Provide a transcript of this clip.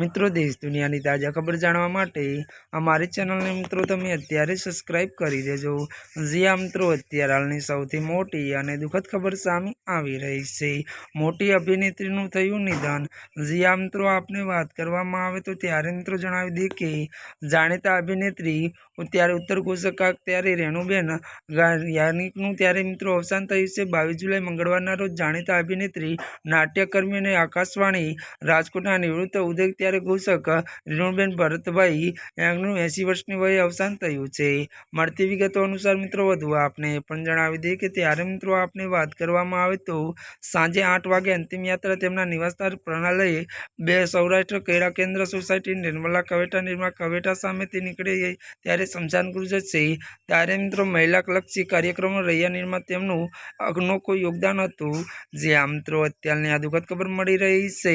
મિત્રો, દેશ દુનિયાની તાજા ખબર જાણવા માટે અમારી ચેનલને મિત્રો, તમે અત્યારે સબસ્ક્રાઈબ કરી દેજો. જ્યાં મિત્રો, અત્યારે હાલની સૌથી મોટી અને દુઃખદ ખબર સામે આવી રહી છે. મોટી અભિનેત્રીનું થયું નિધન. જ્યાં મિત્રો, આપને વાત કરવામાં આવે તો ત્યારે મિત્રો જણાવી દઈએ કે જાણીતા અભિનેત્રી ત્યારે ઉત્તર કોશકા ત્યારે રેણુબેન યાનિકનું ત્યારે મિત્રો અવસાન થયું છે. બાવીસ જુલાઈ મંગળવારના રોજ જાણીતા અભિનેત્રી, નાટ્યકર્મી અને આકાશવાણી રાજકોટના નિવૃત્ત ઉદ્યોગ ત્યારે ઘોષક રેણુબેન ભરતભાઈ એમનું એંસી વર્ષની વયે અવસાન થયું છે. મળતી વિગતો અનુસાર મિત્રો વધુ આપને પણ જણાવી દઈએ કે ત્યારે મિત્રો આપને વાત કરવામાં આવે તો સાંજે આઠ વાગે અંતિમ યાત્રા તેમના નિવાસસ્થાન પ્રણાલય બે સૌરાષ્ટ્ર કેળા કેન્દ્ર સોસાયટી નિર્મલા કવેટા નિર્મા કવેટા સામેથી નીકળી ત્યારે સ્મશાન ગૃહ જશે ત્યારે મિત્રો મહિલા કલક્ષી કાર્યક્રમો રહ્યા નિર્મા તેમનું અનોખું યોગદાન હતું. જે આ મિત્રો અત્યારની આ દુઃખદ ખબર મળી રહી છે.